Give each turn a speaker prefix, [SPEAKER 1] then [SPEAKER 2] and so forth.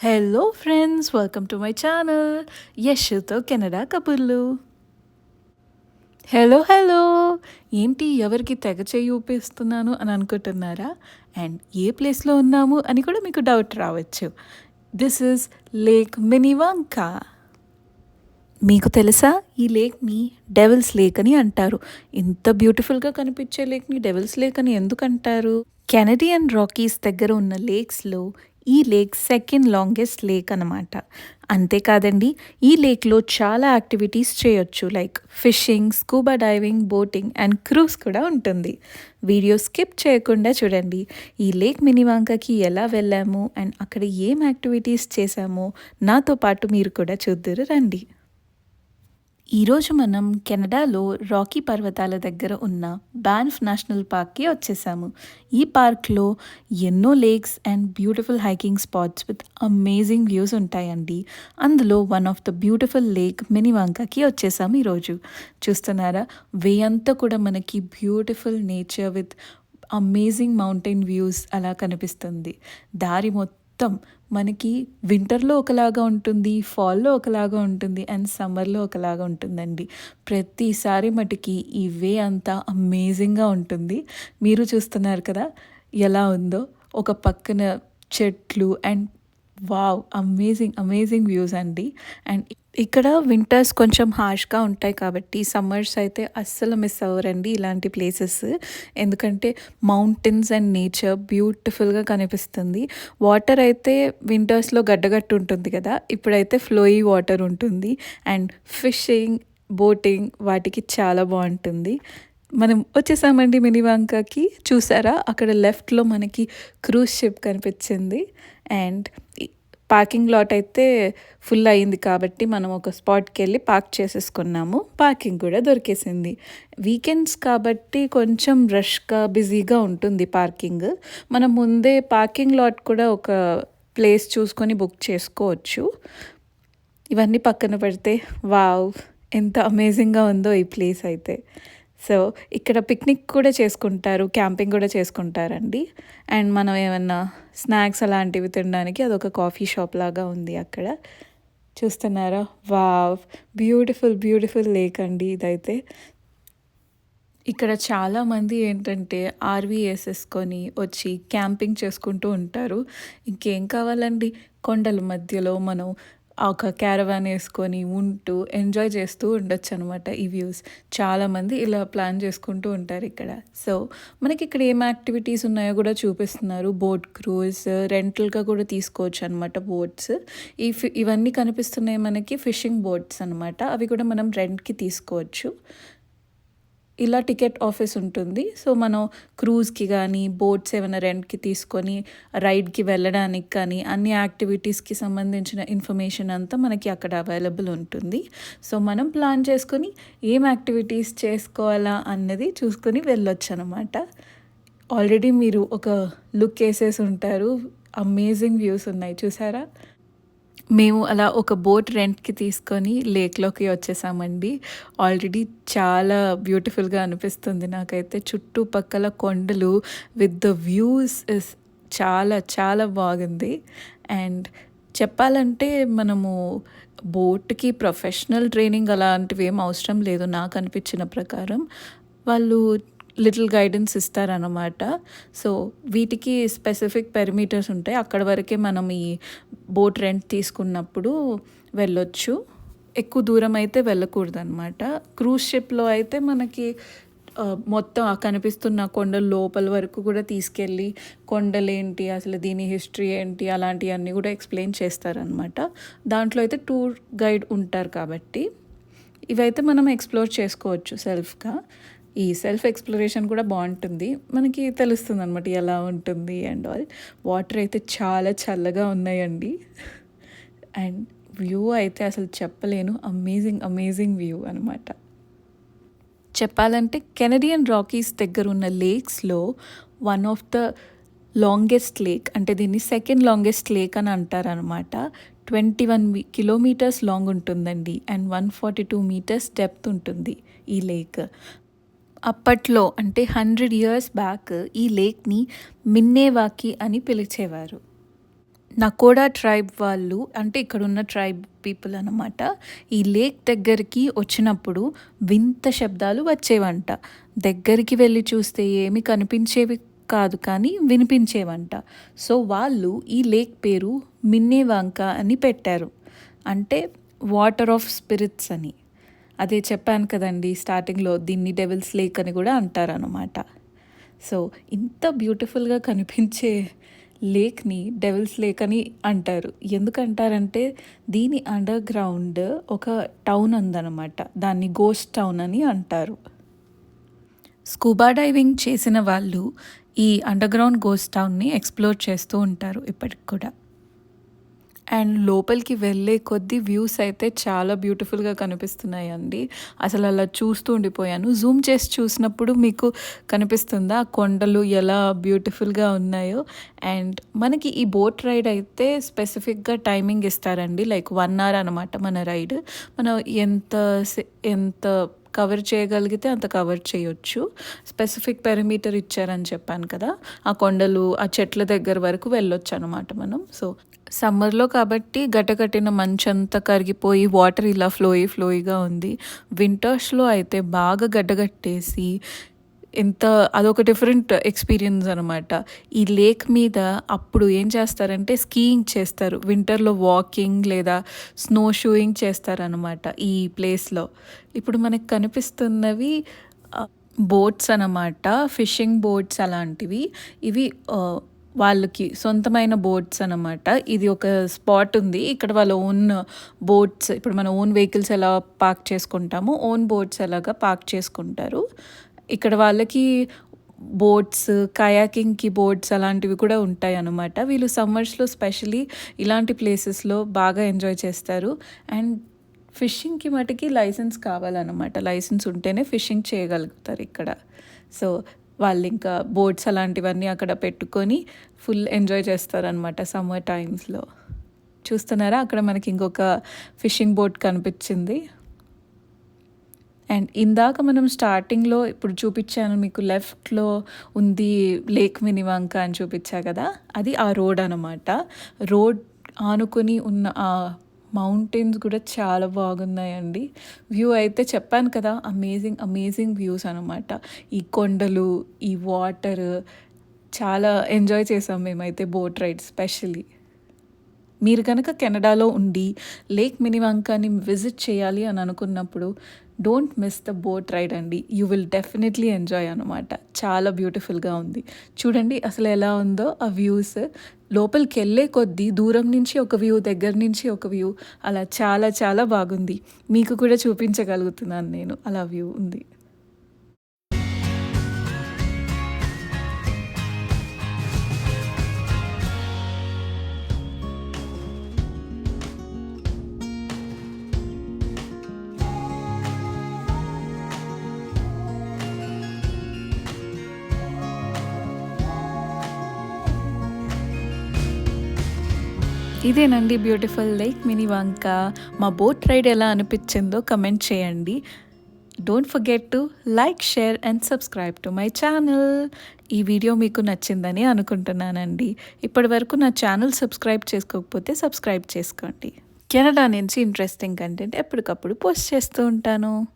[SPEAKER 1] Hello friends welcome to my channel యష్తో Canada కబుర్లు hello hello ఏంటి ఎవరికి తెగ చేయి ఊపిస్తున్నాను అని అనుకుంటున్నారా? అండ్ ఏ ప్లేస్లో ఉన్నాము అని కూడా మీకు డౌట్ రావచ్చు. దిస్ ఇస్ లేక్ మినివాంకా మీకు తెలుసా? ఈ లేక్ని డెవిల్స్ లేక్ అని అంటారు. ఇంత బ్యూటిఫుల్గా కనిపించే లేక్ని డెవిల్స్ లేక్ అని ఎందుకంటారు కెనడియన్ రాకీస్ దగ్గర ఉన్న లేక్స్లో ఈ లేక్ సెకండ్ లాంగెస్ట్ లేక్ అనమాట అంతేకాదండి ఈ లేక్లో చాలా యాక్టివిటీస్ చేయొచ్చు. Like fishing scuba diving boating and cruise కూడా ఉంటుంది. వీడియో స్కిప్ చేయకుండా చూడండి. ఈ లేక్ మినివాంకకి ఎలా వెళ్ళాము అండ్ అక్కడ ఏం యాక్టివిటీస్ చేశామో నాతో పాటు మీరు కూడా చూద్దరు రండి. ఈరోజు మనం కెనడాలో రాకీ పర్వతాల దగ్గర ఉన్న బ్యాన్ఫ్ నేషనల్ పార్క్కి వచ్చేసాము. ఈ పార్క్లో ఎన్నో lakes and beautiful hiking spots with amazing views ఉంటాయండి. అందులో one of the beautiful lake మినివాంకాకి వచ్చేసాము ఈరోజు. చూస్తున్నారా? వే అంతా కూడా మనకి beautiful nature with amazing mountain views అలా కనిపిస్తుంది. దారి మొత్తం మొత్తం మనకి వింటర్లో ఒకలాగా ఉంటుంది ఫాల్లో ఒకలాగా ఉంటుంది అండ్ సమ్మర్లో ఒకలాగా ఉంటుందండి. ప్రతిసారి మటుకి ఈ వే అంతా అమేజింగ్గా ఉంటుంది. మీరు చూస్తున్నారు కదా ఎలా ఉందో. ఒక పక్కన చెట్లు and wow amazing amazing views అండి. అండ్ ఇక్కడ వింటర్స్ కొంచెం హార్ష్గా ఉంటాయి కాబట్టి సమ్మర్స్ అయితే అస్సలు మిస్ అవ్వరండి ఇలాంటి ప్లేసెస్ ఎందుకంటే మౌంటైన్స్ అండ్ నేచర్ బ్యూటిఫుల్గా కనిపిస్తుంది. వాటర్ అయితే వింటర్స్లో గడ్డగట్టు ఉంటుంది కదా ఇప్పుడైతే ఫ్లోయి వాటర్ ఉంటుంది. అండ్ ఫిషింగ్ బోటింగ్ వాటికి చాలా బాగుంటుంది. మనం వచ్చేసామండి మినివాంకాకి చూసారా? అక్కడ లెఫ్ట్లో మనకి క్రూజ్ షిప్ కనిపించింది. అండ్ పార్కింగ్ లాట్ అయితే ఫుల్ అయింది కాబట్టి మనం ఒక స్పాట్కి వెళ్ళి పార్క్ చేసేసుకున్నాము. పార్కింగ్ కూడా దొరికేసింది. వీకెండ్స్ కాబట్టి కొంచెం రష్గా బిజీగా ఉంటుంది పార్కింగ్. మనం ముందే పార్కింగ్ లాట్ కూడా ఒక ప్లేస్ చూసుకొని బుక్ చేసుకోవచ్చు. ఇవన్నీ పక్కన పెడితే వావ్ ఎంత అమేజింగ్గా ఉందో ఈ ప్లేస్ అయితే. సో ఇక్కడ పిక్నిక్ కూడా చేసుకుంటారు క్యాంపింగ్ కూడా చేసుకుంటారండి. అండ్ మనం ఏమన్నా స్నాక్స్ అలాంటివి తినడానికి అదొక కాఫీ షాప్ లాగా ఉంది అక్కడ. చూస్తున్నారా? వావ్! బ్యూటిఫుల్ బ్యూటిఫుల్ లేక్ అండి ఇదైతే. ఇక్కడ చాలామంది ఏంటంటే ఆర్వీ వేసేసుకొని వచ్చి క్యాంపింగ్ చేసుకుంటూ ఉంటారు. ఇంకేం కావాలండి? కొండల మధ్యలో మనం ఒక క్యారవాన్ వేసుకొని ఉంటూ ఎంజాయ్ చేస్తూ ఉండొచ్చు అనమాట ఈ వ్యూస్ చాలామంది ఇలా ప్లాన్ చేసుకుంటూ ఉంటారు ఇక్కడ. సో మనకి ఇక్కడ ఏం యాక్టివిటీస్ ఉన్నాయో కూడా చూపిస్తున్నారు. బోట్ క్రూజ్ రెంటల్గా కూడా తీసుకోవచ్చు అనమాట బోట్స్ ఈ ఇవన్నీ కనిపిస్తున్నాయి మనకి ఫిషింగ్ బోట్స్ అనమాట. అవి కూడా మనం రెంట్కి తీసుకోవచ్చు. ఇలా టికెట్ ఆఫీస్ ఉంటుంది. సో మనం క్రూజ్కి కానీ బోట్స్ ఏమైనా రెంట్కి తీసుకొని రైడ్కి వెళ్ళడానికి కానీ అన్ని యాక్టివిటీస్కి సంబంధించిన ఇన్ఫర్మేషన్ అంతా మనకి అక్కడ అవైలబుల్ ఉంటుంది. సో మనం ప్లాన్ చేసుకొని ఏం యాక్టివిటీస్ చేసుకోవాలా అన్నది చూసుకొని వెళ్ళొచ్చు అనమాట ఆల్రెడీ మీరు ఒక లుక్ వేసేసి ఉంటారు. అమేజింగ్ వ్యూస్ ఉన్నాయి. చూసారా? మేము అలా ఒక బోట్ రెంట్కి తీసుకొని లేక్లోకి వచ్చేసామండి. ఆల్రెడీ చాలా బ్యూటిఫుల్గా అనిపిస్తుంది నాకైతే. చుట్టుపక్కల కొండలు విత్ ద వ్యూస్ ఇస్ చాలా చాలా బాగుంది. అండ్ చెప్పాలంటే మనము బోట్కి ప్రొఫెషనల్ ట్రైనింగ్ అలాంటివి ఏం అవసరం లేదు. నాకు అనిపించిన ప్రకారం. వాళ్ళు లిటిల్ గైడెన్స్ ఇస్తారనమాట సో వీటికి స్పెసిఫిక్ పెరిమీటర్స్ ఉంటాయి అక్కడ వరకే మనం ఈ బోట్ రెంట్ తీసుకున్నప్పుడు వెళ్ళొచ్చు. ఎక్కువ దూరం అయితే వెళ్ళకూడదు అనమాట క్రూజ్ షిప్లో అయితే మనకి మొత్తం కనిపిస్తున్న కొండల లోపల వరకు కూడా తీసుకెళ్ళి కొండలేంటి అసలు దీని హిస్టరీ ఏంటి అలాంటివన్నీ కూడా ఎక్స్ప్లెయిన్ చేస్తారనమాట దాంట్లో అయితే టూర్ గైడ్ ఉంటారు కాబట్టి. ఇవైతే మనం ఎక్స్ప్లోర్ చేసుకోవచ్చు సెల్ఫ్గా ఈ సెల్ఫ్ ఎక్స్ప్లోరేషన్ కూడా బాగుంటుంది. మనకి తెలుస్తుంది అనమాట ఎలా ఉంటుంది అండ్ ఆల్ వాటర్ అయితే చాలా చల్లగా ఉన్నాయండి. అండ్ వ్యూ అయితే అసలు చెప్పలేను. అమేజింగ్ అమేజింగ్ వ్యూ అనమాట చెప్పాలంటే కెనడియన్ రాకీస్ దగ్గర ఉన్న లేక్స్లో one of the longest lake అంటే దీన్ని సెకండ్ లాంగెస్ట్ లేక్ అని అంటారనమాట ట్వంటీ వన్ కిలోమీటర్స్ లాంగ్ ఉంటుందండి. And one forty two meters depth ఉంటుంది ఈ లేక్ అప్పట్లో అంటే హండ్రెడ్ ఇయర్స్ బ్యాక్ ఈ లేక్ని మిన్నేవాకి అని పిలిచేవారు. నకోడా ట్రైబ్ వాళ్ళు అంటే ఇక్కడున్న ట్రైబ్ పీపుల్ అనమాట ఈ లేక్ దగ్గరికి వచ్చినప్పుడు వింత శబ్దాలు వచ్చేవంట. దగ్గరికి వెళ్ళి చూస్తే ఏమి కనిపించేవి కాదు కానీ వినిపించేవంట. సో వాళ్ళు ఈ లేక్ పేరు మిన్నేవాంక అని పెట్టారు. అంటే వాటర్ ఆఫ్ స్పిరిట్స్ అని. అదే చెప్పాను కదండి స్టార్టింగ్లో దీన్ని డెవిల్స్ లేక్ అని కూడా అంటారనమాట సో ఇంత బ్యూటిఫుల్గా కనిపించే లేక్ని డెవిల్స్ లేక్ అని అంటారు. ఎందుకంటారంటే దీని అండర్ గ్రౌండ్ ఒక టౌన్ ఉందన్నమాట. దాన్ని గోస్ట్ టౌన్ అని అంటారు. స్కూబా డైవింగ్ చేసిన వాళ్ళు ఈ అండర్గ్రౌండ్ గోస్ట్ టౌన్ని ఎక్స్ప్లోర్ చేస్తూ ఉంటారు ఇప్పటికి కూడా. అండ్ లోపలికి వెళ్ళే కొద్ది వ్యూస్ అయితే చాలా బ్యూటిఫుల్గా కనిపిస్తున్నాయి అండి అసలు అలా చూస్తూ ఉండిపోయాను. జూమ్ చేసి చూసినప్పుడు మీకు కనిపిస్తుందా? ఆ కొండలు ఎలా బ్యూటిఫుల్గా ఉన్నాయో? అండ్ మనకి ఈ బోట్ రైడ్ అయితే స్పెసిఫిక్గా టైమింగ్ ఇస్తారండి. లైక్ వన్ అవర్ అనమాట మన రైడ్. మనం ఎంత ఎంత కవర్ చేయగలిగితే అంత కవర్ చేయొచ్చు. స్పెసిఫిక్ పెరిమీటర్ ఇచ్చారని చెప్పాను కదా. ఆ కొండలు ఆ చెట్ల దగ్గర వరకు వెళ్ళొచ్చు అనమాట మనం సో సమ్మర్లో కాబట్టి గటగట్టిన మంచంతా కరిగిపోయి వాటర్ ఇలా ఫ్లోయి ఫ్లోయిగా ఉంది. వింటర్స్లో అయితే బాగా గడ్డగట్టేసి ఎంత అదొక డిఫరెంట్ ఎక్స్పీరియన్స్ అనమాట ఈ లేక్ మీద అప్పుడు ఏం చేస్తారంటే స్కీయింగ్ చేస్తారు. వింటర్లో వాకింగ్ లేదా స్నో షూయింగ్ చేస్తారనమాట ఈ ప్లేస్లో ఇప్పుడు మనకు కనిపిస్తున్నవి బోట్స్ అనమాట ఫిషింగ్ బోట్స్ అలాంటివి. ఇవి వాళ్ళకి సొంతమైన బోట్స్ అనమాట ఇది ఒక స్పాట్ ఉంది. ఇక్కడ వాళ్ళ ఓన్ బోట్స్ ఇప్పుడు మన ఓన్ వెహికల్స్ ఎలా పార్క్ చేసుకుంటామో ఓన్ బోట్స్ ఎలాగా పార్క్ చేసుకుంటారు. ఇక్కడ వాళ్ళకి బోట్స్ కయాకింగ్కి బోట్స్ అలాంటివి కూడా ఉంటాయి అన్నమాట వీళ్ళు సమ్మర్స్లో స్పెషలీ ఇలాంటి ప్లేసెస్లో బాగా ఎంజాయ్ చేస్తారు. అండ్ ఫిషింగ్కి మటుకి లైసెన్స్ కావాలన్నమాట. లైసెన్స్ ఉంటేనే ఫిషింగ్ చేయగలుగుతారు ఇక్కడ. సో వాళ్ళు ఇంకా బోట్స్ అలాంటివన్నీ అక్కడ పెట్టుకొని ఫుల్ ఎంజాయ్ చేస్తారనమాట సమ్మర్ టైమ్స్లో. చూస్తున్నారా? అక్కడ మనకి ఇంకొక ఫిషింగ్ బోట్ కనిపించింది. అండ్ ఇందాక మనం స్టార్టింగ్లో ఇప్పుడు చూపించాను మీకు లెఫ్ట్లో ఉంది లేక్ మినివంక అని చూపించా కదా? అది ఆ రోడ్ అనమాట రోడ్ ఆనుకొని ఉన్న ఆ మౌంటైన్స్ కూడా చాలా బాగున్నాయండి. వ్యూ అయితే చెప్పాను కదా అమేజింగ్ అమేజింగ్ వ్యూస్ అనమాట ఈ కొండలు ఈ వాటర్ చాలా ఎంజాయ్ చేసాం మేమైతే బోట్ రైడ్ స్పెషలీ మీరు కనుక కెనడాలో ఉండి లేక్ మినివాంకాని విజిట్ చేయాలి అని అనుకున్నప్పుడు don't miss the boat ride అండి. యూ విల్ డెఫినెట్లీ ఎంజాయ్ అనమాట చాలా బ్యూటిఫుల్గా ఉంది. చూడండి అసలు ఎలా ఉందో ఆ వ్యూస్. లోపలికి వెళ్ళే కొద్దీ దూరం నుంచి ఒక వ్యూ దగ్గర నుంచి ఒక వ్యూ అలా చాలా చాలా బాగుంది. మీకు కూడా చూపించగలుగుతున్నాను నేను. అలా వ్యూ ఉంది. ఇదేనండి బ్యూటిఫుల్ లైక్ మినీ వంక. మా బోట్ రైడ్ ఎలా అనిపించిందో కమెంట్ చేయండి. Don't forget to like share and subscribe to my channel ఈ వీడియో మీకు నచ్చిందని అనుకుంటున్నానండి. ఇప్పటి వరకు నా ఛానల్ సబ్స్క్రైబ్ చేసుకోకపోతే సబ్స్క్రైబ్ చేసుకోండి. కెనడా నుంచి ఇంట్రెస్టింగ్ కంటెంట్ ఎప్పటికప్పుడు పోస్ట్ చేస్తూ ఉంటాను.